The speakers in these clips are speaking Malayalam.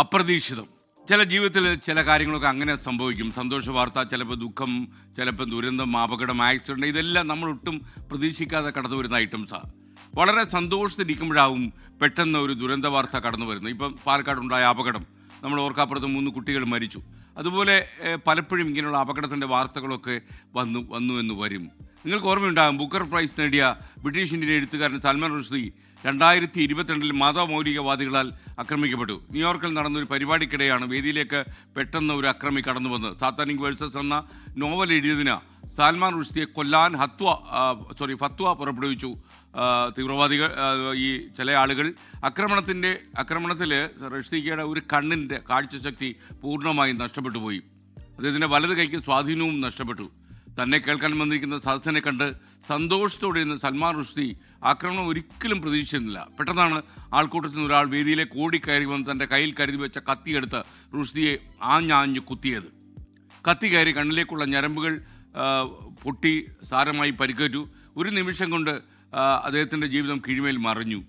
അപ്രതീക്ഷിതം. ചില ജീവിതത്തിൽ ചില കാര്യങ്ങളൊക്കെ അങ്ങനെ സംഭവിക്കും. സന്തോഷ വാർത്ത ചിലപ്പോൾ ദുഃഖം ചിലപ്പോൾ ദുരന്തം അപകടം ആക്സിഡന്റ് ഇതെല്ലാം നമ്മൾ ഒട്ടും പ്രതീക്ഷിക്കാതെ കടന്നു വരുന്ന ഐറ്റംസാണ് വളരെ സന്തോഷത്തിരിക്കുമ്പോഴാവും പെട്ടെന്ന് ഒരു ദുരന്ത വാർത്ത കടന്നു വരുന്നത്. ഇപ്പം പാലക്കാടുണ്ടായ അപകടം. നമ്മൾ ഓർക്കാപ്പുറത്ത് മൂന്ന് കുട്ടികൾ മരിച്ചു. അതുപോലെ പലപ്പോഴും ഇങ്ങനെയുള്ള അപകടത്തിന്റെ വാർത്തകളൊക്കെ വന്നു വന്നു എന്ന് വരും. നിങ്ങൾക്ക് ഓർമ്മയുണ്ടാകും ബുക്കർ പ്രൈസ് നേടിയ ബ്രിട്ടീഷ് ഇന്ത്യൻ എഴുത്തുകാരൻ സൽമാൻ റുഷ്ദി രണ്ടായിരത്തി ഇരുപത്തിരണ്ടിൽ മതമൗലികവാദികളാൽ ആക്രമിക്കപ്പെട്ടു. ന്യൂയോർക്കിൽ നടന്ന ഒരു പരിപാടിക്കിടെയാണ് വേദിയിലേക്ക് പെട്ടെന്ന് ഒരു അക്രമി കടന്നു വന്നത് സാത്താനിക് വേഴ്സസ് എന്ന നോവൽ എഴുതിയതിന് സാൽമാൻ റുഷ്ദിയെ കൊല്ലാൻ ഹത്വ സോറി ഫത്വ പുറപ്പെടുവിച്ചു. തീവ്രവാദികൾ ഈ ചില ആളുകൾ. ആക്രമണത്തിന്റെ ആക്രമണത്തിൽ റഷ്ദിക്കയുടെ ഒരു കണ്ണിന്റെ കാഴ്ചശക്തി പൂർണമായും നഷ്ടപ്പെട്ടു പോയി അദ്ദേഹത്തിന്റെ വലത് കൈക്ക് സ്വാധീനവും നഷ്ടപ്പെട്ടു. തന്നെ കേൾക്കാൻ വന്നിരിക്കുന്ന സദസ്സിനെ കണ്ട് സന്തോഷത്തോടെ ഇരുന്ന സൽമാൻ റുഷ്ദി ആക്രമണം ഒരിക്കലും പ്രതീക്ഷിച്ചിരുന്നില്ല. പെട്ടെന്നാണ് ആൾക്കൂട്ടത്തിൽ നിന്ന് ഒരാൾ വേദിയിലെ കയറി വന്ന് തന്റെ കയ്യിൽ കരുതി വെച്ച കത്തിയെടുത്ത് റുഷ്ദിയെ ആഞ്ഞാഞ്ഞ് കുത്തിയത്. കത്തി കയറി കണ്ണിലേക്കുള്ള ഞരമ്പുകൾ പൊട്ടി സാരമായി പരിക്കേറ്റു. ഒരു നിമിഷം കൊണ്ട് അദ്ദേഹത്തിന്റെ ജീവിതം കീഴ്മേൽ മറിഞ്ഞു.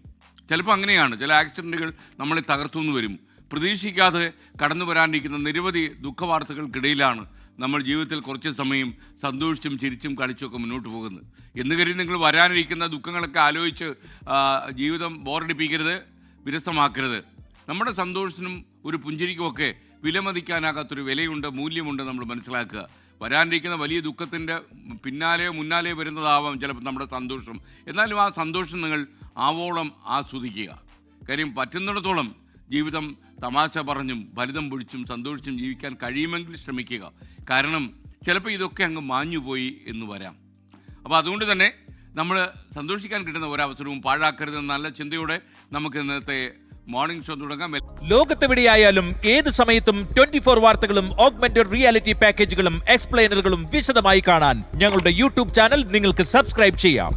ചിലപ്പോൾ അങ്ങനെയാണ്. ചില ആക്സിഡന്റുകൾ നമ്മളെ തകർത്തുനിന്ന് വരും. പ്രതീക്ഷിക്കാതെ കടന്നു വരാനിരിക്കുന്ന നിരവധി ദുഃഖവാർത്തകൾക്കിടയിലാണ് നമ്മൾ ജീവിതത്തിൽ കുറച്ച് സമയം സന്തോഷിച്ചും ചിരിച്ചും കളിച്ചുമൊക്കെ മുന്നോട്ട് പോകുന്നത്. എന്ന് കരുതി നിങ്ങൾ വരാനിരിക്കുന്ന ദുഃഖങ്ങളൊക്കെ ആലോചിച്ച് ജീവിതം ബോറടിപ്പിക്കരുത് വിരസമാക്കരുത്. നമ്മുടെ സന്തോഷത്തിനും ഒരു പുഞ്ചിരിക്കുമൊക്കെ വിലമതിക്കാനാകാത്തൊരു വിലയുണ്ട് മൂല്യമുണ്ട് നമ്മൾ മനസ്സിലാക്കുക. വരാനിരിക്കുന്ന വലിയ ദുഃഖത്തിന്റെ പിന്നാലെയോ മുന്നാലെയോ വരുന്നതാവാം ചിലപ്പോൾ നമ്മുടെ സന്തോഷം. എന്നാലും ആ സന്തോഷം നിങ്ങൾ ആവോളം ആസ്വദിക്കുക. കാര്യം പറ്റുന്നിടത്തോളം ജീവിതം തമാശ പറഞ്ഞും ഫലിതം പൊഴിച്ചും സന്തോഷിച്ചും ജീവിക്കാൻ കഴിയുമെങ്കിൽ ശ്രമിക്കുക. കാരണം ചിലപ്പോൾ ഇതൊക്കെ അങ്ങ് മാഞ്ഞുപോയി എന്ന് വരാം. അപ്പോൾ അതുകൊണ്ട് തന്നെ നമ്മൾ സന്തോഷിക്കാൻ കിട്ടുന്ന ഒരവസരവും പാഴാക്കരുത് നല്ല ചിന്തയോടെ നമുക്ക് ഇന്നത്തെ മോർണിംഗ് ഷോ തുടങ്ങാം. ലോകത്തെവിടെയായാലും ഏത് സമയത്തും ട്വന്റി ഫോർ വാർത്തകളും ഓഗ്മെന്റഡ് റിയാലിറ്റി പാക്കേജുകളും എക്സ്പ്ലെയിനറുകളും വിശദമായി കാണാൻ ഞങ്ങളുടെ യൂട്യൂബ് ചാനൽ നിങ്ങൾക്ക് സബ്സ്ക്രൈബ് ചെയ്യാം.